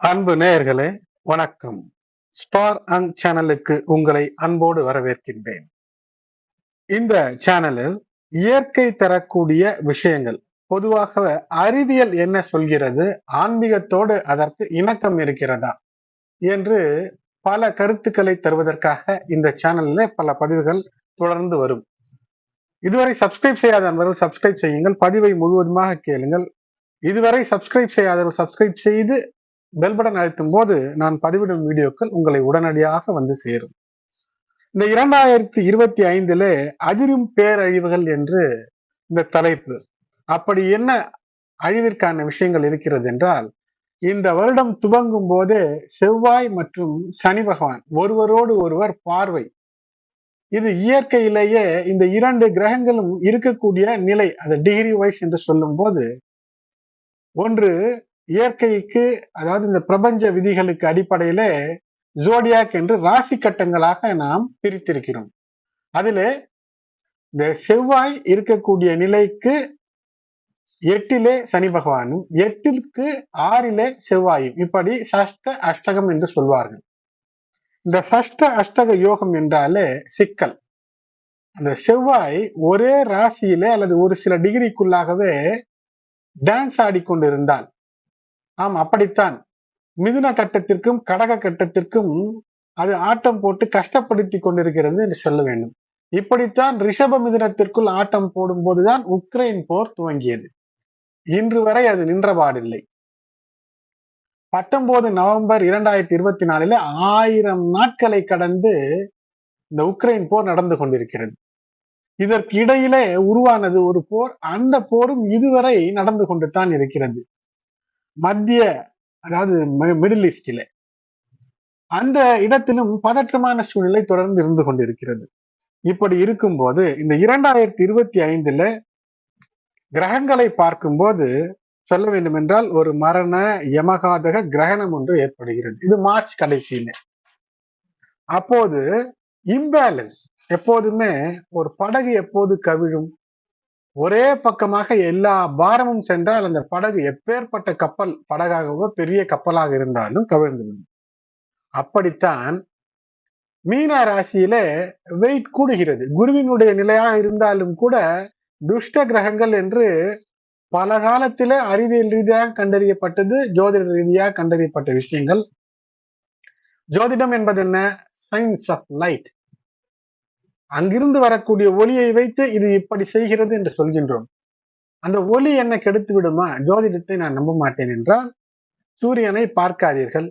அன்பு நேயர்களே வணக்கம். ஸ்டார் அங் சேனலுக்கு உங்களை அன்போடு வரவேற்கின்றேன். இந்த சேனலில் இயற்கை தரக்கூடிய விஷயங்கள் பொதுவாக அறிவியல் என்ன சொல்கிறது ஆன்மீகத்தோடு அதற்கு இணக்கம் இருக்கிறதா என்று பல கருத்துக்களை தருவதற்காக இந்த சேனலில் பல பதிவுகள் தொடர்ந்து வரும். இதுவரை சப்ஸ்கிரைப் செய்யாத நண்பர்கள் சப்ஸ்கிரைப் செய்யுங்கள். பதிவை முழுவதுமாக கேளுங்கள். இதுவரை சப்ஸ்கிரைப் செய்யாதவர்கள் சப்ஸ்கிரைப் செய்து பெல் பட்டன் அழுத்தும் போது நான் பதிவிடும் வீடியோக்கள் உங்களை உடனடியாக வந்து சேரும். இந்த இரண்டாயிரத்தி இருபத்தி ஐந்துல அதிரும் பேரழிவுகள் என்று இந்த தலைப்பு. அப்படி என்ன அழிவிற்கான விஷயங்கள் இருக்கிறது என்றால் இந்த வருடம் துவங்கும் போதே செவ்வாய் மற்றும் சனி பகவான் ஒருவரோடு ஒருவர் பார்வை. இது இயற்கையிலேயே இந்த இரண்டு கிரகங்களும் இருக்கக்கூடிய நிலை அது டிகிரி வைஸ் என்று சொல்லும் போது ஒன்று இயற்கைக்கு அதாவது இந்த பிரபஞ்ச விதிகளுக்கு அடிப்படையில ஜோடியாக் என்று ராசி கட்டங்களாக நாம் பிரித்திருக்கிறோம். அதிலே இந்த செவ்வாய் இருக்கக்கூடிய நிலைக்கு எட்டிலே சனி பகவானும் எட்டிற்கு ஆறிலே செவ்வாயும். இப்படி சஷ்ட அஷ்டகம் என்று சொல்வார்கள். இந்த சஷ்ட அஷ்டக யோகம் என்றாலே சிக்கல். அந்த செவ்வாய் ஒரே ராசியிலே அல்லது ஒரு சில டிகிரிக்குள்ளாகவே டான்ஸ் ஆடிக்கொண்டிருந்தால் ஆம் அப்படித்தான். மிதுன கட்டத்திற்கும் கடக கட்டத்திற்கும் அது ஆட்டம் போட்டு கஷ்டப்படுத்தி கொண்டிருக்கிறது என்று சொல்ல வேண்டும். இப்படித்தான் ரிஷப மிதுனத்திற்குள் ஆட்டம் போடும் போதுதான் உக்ரைன் போர் துவங்கியது. இன்று வரை அது நின்றபாடில்லை பத்தொன்பது நவம்பர் இரண்டாயிரத்தி இருபத்தி நாலுல ஆயிரம் நாட்களை கடந்து இந்த உக்ரைன் போர் நடந்து கொண்டிருக்கிறது. இதற்கு இடையிலே உருவானது ஒரு போர். அந்த போரும் இதுவரை நடந்து கொண்டு தான் இருக்கிறது. மத்திய அதாவது மிடில் ஈஸ்டில அந்த இடத்திலும் பதற்றமான சூழ்நிலை தொடர்ந்து இருந்து கொண்டிருக்கிறது. இப்படி இருக்கும்போது இந்த இரண்டாயிரத்தி இருபத்தி ஐந்துல கிரகங்களை பார்க்கும்போது சொல்ல வேண்டும் என்றால் ஒரு மரண யமகாதக கிரகணம் ஒன்று ஏற்படுகிறது. இது மார்ச் கடைசியில. அப்போது இம்பேலன்ஸ் எப்போதுமே ஒரு படகு எப்போது கவிழும்? ஒரே பக்கமாக எல்லா பாரமும் சென்றால் அந்த படகு எப்பேற்பட்ட கப்பல் படகாகவோ பெரிய கப்பலாக இருந்தாலும் கவிழ்ந்துவிடும். அப்படித்தான் மீனா ராசியில வெயிட் கூடுகிறது. குருவினுடைய நிலையாக இருந்தாலும் கூட துஷ்ட கிரகங்கள் என்று பல காலத்தில அறிவியல் ரீதியாக கண்டறியப்பட்டது ஜோதிட ரீதியாக கண்டறியப்பட்ட விஷயங்கள். ஜோதிடம் என்பது என்ன சயின்ஸ் ஆஃப் லைட் அங்கிருந்து வரக்கூடிய ஒளியை வைத்து இது இப்படி செய்கிறது என்று சொல்கின்றோம். அந்த ஒளி என்னை கெடுத்து விடுமா? ஜோதிடத்தை நான் நம்ப மாட்டேன் என்றால் சூரியனை பார்க்காதீர்கள்.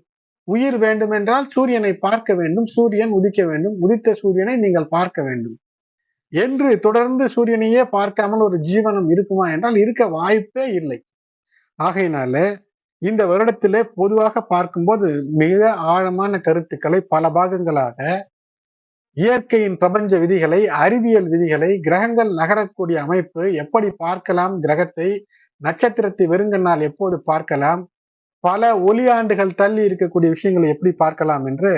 உயிர் வேண்டுமென்றால் சூரியனை பார்க்க வேண்டும். சூரியன் உதிக்க வேண்டும். உதித்த சூரியனை நீங்கள் பார்க்க வேண்டும். என்று தொடர்ந்து சூரியனையே பார்க்காமல் ஒரு ஜீவனம் இருக்குமா என்றால் இருக்க வாய்ப்பே இல்லை. ஆகையினால இந்த வருடத்திலே பொதுவாக பார்க்கும்போது மிக ஆழமான கருத்துக்களை பல பாகங்களாக இயற்கையின் பிரபஞ்ச விதிகளை அறிவியல் விதிகளை கிரகங்கள் நகரக்கூடிய அமைப்பு எப்படி பார்க்கலாம்? கிரகத்தை நட்சத்திரத்தை வெறுங்கண்ணால் எப்போது பார்க்கலாம்? பல ஒளியாண்டுகள் தள்ளி இருக்கக்கூடிய விஷயங்களை எப்படி பார்க்கலாம் என்று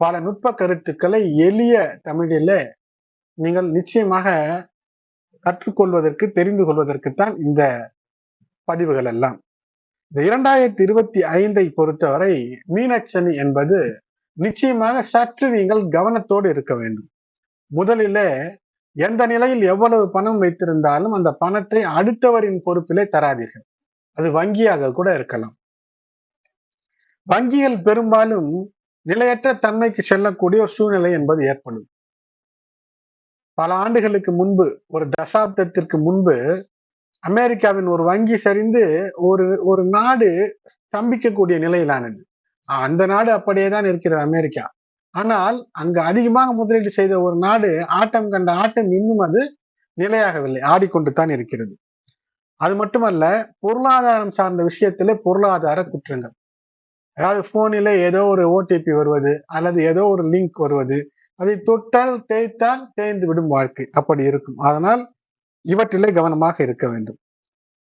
பல நுட்ப கருத்துக்களை எளிய தமிழில நீங்கள் நிச்சயமாக கற்றுக்கொள்வதற்கு தெரிந்து கொள்வதற்குத்தான் இந்த பதிவுகள் எல்லாம். இந்த இரண்டாயிரத்தி இருபத்தி ஐந்தை பொறுத்தவரை மீனச்சனி என்பது நிச்சயமாக சற்று நீங்கள் கவனத்தோடு இருக்க வேண்டும். முதலிலே எந்த நிலையில் எவ்வளவு பணம் வைத்திருந்தாலும் அந்த பணத்தை அடுத்தவரின் பொறுப்பிலே தராதீர்கள். அது வங்கியாக கூட இருக்கலாம். வங்கிகள் பெரும்பாலும் நிலையற்ற தன்மைக்கு செல்லக்கூடிய ஒரு சூழ்நிலை என்பது ஏற்படும். பல ஆண்டுகளுக்கு முன்பு ஒரு தசாப்தத்திற்கு முன்பு அமெரிக்காவின் ஒரு வங்கி சரிந்து ஒரு ஒரு நாடு ஸ்தம்பிக்கக்கூடிய நிலையிலானது. அந்த நாடு அப்படியே தான் இருக்கிறது அமெரிக்கா. ஆனால் அங்கு அதிகமாக முதலீடு செய்த ஒரு நாடு ஆட்டம் கண்ட ஆட்டம் இன்னும் அது நிலையாகவில்லை ஆடிக்கொண்டு தான் இருக்கிறது. அது மட்டுமல்ல பொருளாதாரம் சார்ந்த விஷயத்திலே பொருளாதார குற்றங்கள். அதாவது போனில ஏதோ ஒரு ஓடிபி வருவது அல்லது ஏதோ ஒரு லிங்க் வருவது அதை தொட்டால் தேய்த்தால் தேய்ந்து விடும் வாழ்க்கை அப்படி இருக்கும். அதனால் இவற்றிலே கவனமாக இருக்க வேண்டும்.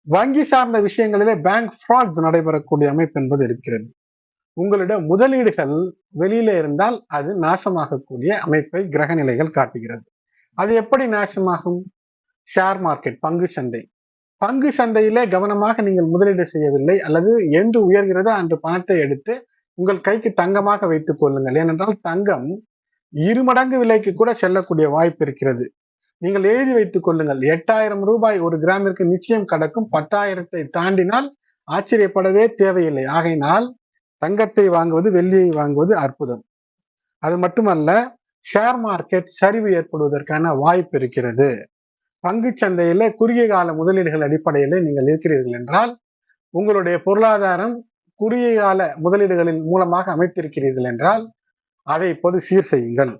வங்கி சார்ந்த விஷயங்களிலே பேங்க் ஃப்ராட்ஸ் நடைபெறக்கூடிய அமைப்பு என்பது இருக்கிறது. உங்களிட முதலீடுகள் வெளியில இருந்தால் அது நாசமாகக்கூடிய அமைப்பை கிரக நிலைகள் காட்டுகிறது. அது எப்படி நாசமாகும்? ஷேர் மார்க்கெட் பங்கு சந்தை. பங்கு சந்தையிலே கவனமாக நீங்கள் முதலீடு செய்யவில்லை அல்லது என்று உயர்கிறதோ அன்று பணத்தை எடுத்து உங்கள் கைக்கு தங்கமாக வைத்துக் கொள்ளுங்கள். ஏனென்றால் தங்கம் இருமடங்கு விலைக்கு கூட செல்லக்கூடிய வாய்ப்பு இருக்கிறது. நீங்கள் எழுதி வைத்துக் கொள்ளுங்கள். எட்டாயிரம் ரூபாய் ஒரு கிராமிற்கு நிச்சயம் கடக்கும் பத்தாயிரத்தை தாண்டினால் ஆச்சரியப்படவே தேவையில்லை. ஆகையினால் தங்கத்தை வாங்குவது வெள்ளியை வாங்குவது அற்புதம். அது மட்டுமல்ல ஷேர் மார்க்கெட் சரிவு ஏற்படுவதற்கான வாய்ப்பு இருக்கிறது. பங்கு சந்தையில குறுகிய கால முதலீடுகள் அடிப்படையில் நீங்கள் இருக்கிறீர்கள் என்றால் உங்களுடைய பொருளாதாரம் குறுகிய கால முதலீடுகளின் மூலமாக அமைத்திருக்கிறீர்கள் என்றால் அதை இப்போது சீர் செய்யுங்கள்.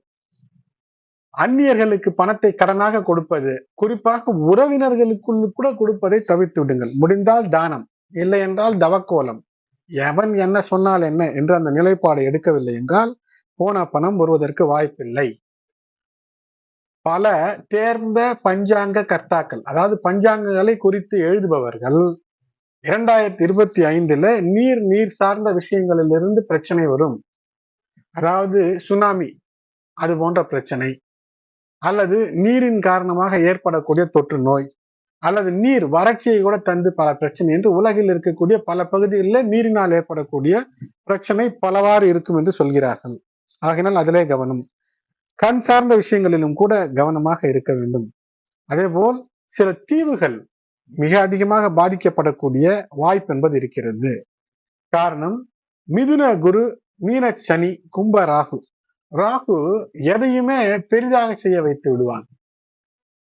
அந்நியர்களுக்கு பணத்தை கடனாக கொடுப்பது குறிப்பாக உறவினர்களுக்குள் கூட கொடுப்பதை தவிர்த்து விடுங்கள். முடிந்தால் தானம் இல்லை என்றால் தவக்கோலம். எவன் என்ன சொன்னால் என்ன என்று அந்த நிலைப்பாடு எடுக்கவில்லை என்றால் போன பணம் வருவதற்கு வாய்ப்பில்லை. பல தேர்ந்த பஞ்சாங்க கர்த்தாக்கள் அதாவது பஞ்சாங்கங்களை குறித்து எழுதுபவர்கள் இரண்டாயிரத்தி இருபத்தி ஐந்துல நீர் நீர் சார்ந்த விஷயங்களிலிருந்து பிரச்சனை வரும். அதாவது சுனாமி அது போன்ற பிரச்சனை. அல்லது நீரின் காரணமாக ஏற்படக்கூடிய தொற்று நோய். அல்லது நீர் வறட்சியை கூட தந்து பல பிரச்சனை என்று உலகில் இருக்கக்கூடிய பல பகுதிகளில் நீரினால் ஏற்படக்கூடிய பிரச்சனை பலவாறு இருக்கும் என்று சொல்கிறார்கள். ஆகினால் அதிலே கவனம். கண் சார்ந்த விஷயங்களிலும் கூட கவனமாக இருக்க வேண்டும். அதே போல் சில தீவுகள் மிக அதிகமாக பாதிக்கப்படக்கூடிய வாய்ப்பு என்பது இருக்கிறது. காரணம் மிதுன குரு மீன சனி கும்ப ராகு. ராகு எதையுமே பெரிதாக செய்ய வைத்து விடுவான்.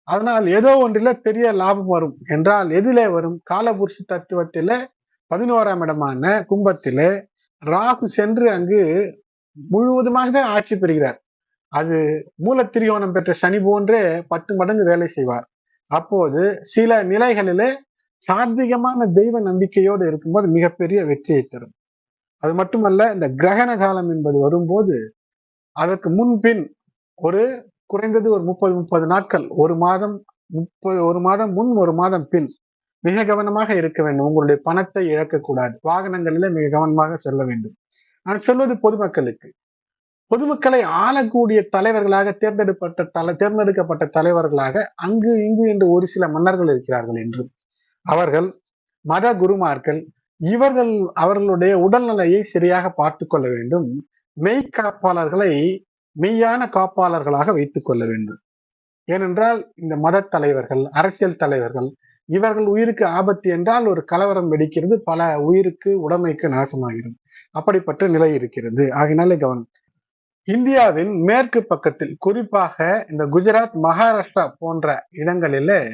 அதனால் ஏதோ ஒன்றில பெரிய லாபம் வரும். என்றால் எதிலே வரும் காலபுருஷ தத்துவத்தில பதினோராம் இடமான கும்பத்திலே ராகு சென்று அங்கு முழுவதுமாக ஆட்சி பெறுகிறார். அது மூல மூலத்திரியோணம் பெற்ற சனி போன்றே பத்து மடங்கு வேலை செய்வார். அப்போது சில நிலைகளிலே சாத்விகமான தெய்வ நம்பிக்கையோடு இருக்கும்போது மிகப்பெரிய வெற்றியை தரும். அது மட்டுமல்ல இந்த கிரகண காலம் என்பது வரும்போது அதற்கு முன்பின் ஒரு குறைந்தது ஒரு முப்பது முப்பது நாட்கள். ஒரு மாதம் முப்பது ஒரு மாதம் முன் ஒரு மாதம் பின். மிக கவனமாக இருக்க வேண்டும். உங்களுடைய பணத்தை இழக்கக்கூடாது. வாகனங்களில மிக கவனமாக செல்ல வேண்டும். நான் சொல்வது பொதுமக்களுக்கு. பொதுமக்களை ஆளக்கூடிய தலைவர்களாக தேர்ந்தெடுப்பட்ட தலை தேர்ந்தெடுக்கப்பட்ட தலைவர்களாக அங்கு இங்கு என்று ஒரு சில மன்னர்கள் இருக்கிறார்கள் என்று அவர்கள் மத குருமார்கள். இவர்கள் அவர்களுடைய உடல்நிலையை சரியாக பார்த்து கொள்ள வேண்டும். மெய்காப்பாளர்களை மெய்யான காப்பாளர்களாக வைத்துக் கொள்ள வேண்டும். ஏனென்றால் இந்த மத தலைவர்கள் அரசியல் தலைவர்கள் இவர்கள் உயிருக்கு ஆபத்து என்றால் ஒரு கலவரம் வெடிக்கிறது பல உயிருக்கு உடைமைக்கு நாசமாகிறது. அப்படிப்பட்ட நிலை இருக்கிறது. ஆகினாலே கவனம். இந்தியாவின் மேற்கு பக்கத்தில் குறிப்பாக இந்த குஜராத் மகாராஷ்டிரா போன்ற இடங்களில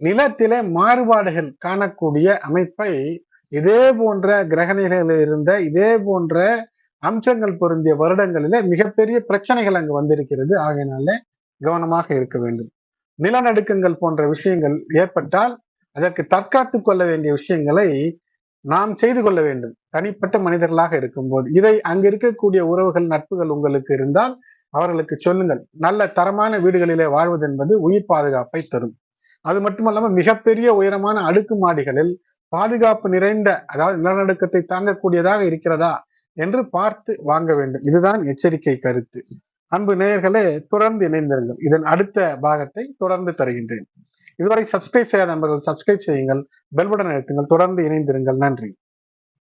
நிலத்திலே மாறுபாடுகள் காணக்கூடிய அமைப்பை இதே போன்ற கிரகணிகளில் இருந்த இதே போன்ற அம்சங்கள் பொருந்திய வருடங்களில மிகப்பெரிய பிரச்சனைகள் அங்கு வந்திருக்கிறது. ஆகையினால கவனமாக இருக்க வேண்டும். நிலநடுக்கங்கள் போன்ற விஷயங்கள் ஏற்பட்டால் அதற்கு தற்காத்து கொள்ள வேண்டிய விஷயங்களை நாம் செய்து கொள்ள வேண்டும். தனிப்பட்ட மனிதர்களாக இருக்கும்போது. இதை அங்கு இருக்கக்கூடிய உறவுகள் நட்புகள் உங்களுக்கு இருந்தால் அவர்களுக்கு சொல்லுங்கள். நல்ல தரமான வீடுகளிலே வாழ்வது என்பது உயிர் பாதுகாப்பை தரும். அது மட்டுமல்லாம மிகப்பெரிய உயரமான அடுக்கு மாடிகளில் பாதுகாப்பு நிறைந்த அதாவது நிலநடுக்கத்தை தாங்கக்கூடியதாக இருக்கிறதா? என்று பார்த்து வாங்க வேண்டும். இதுதான் எச்சரிக்கை கருத்து. அன்பு நேயர்களே தொடர்ந்து இணைந்திருங்கள். இதன் அடுத்த பாகத்தை தொடர்ந்து தருகின்றேன். இதுவரை சப்ஸ்கிரைப் செய்யாத நண்பர்கள் சப்ஸ்கிரைப் செய்யுங்கள். பெல் பட்டன் தொடர்ந்து இணைந்திருங்கள். நன்றி.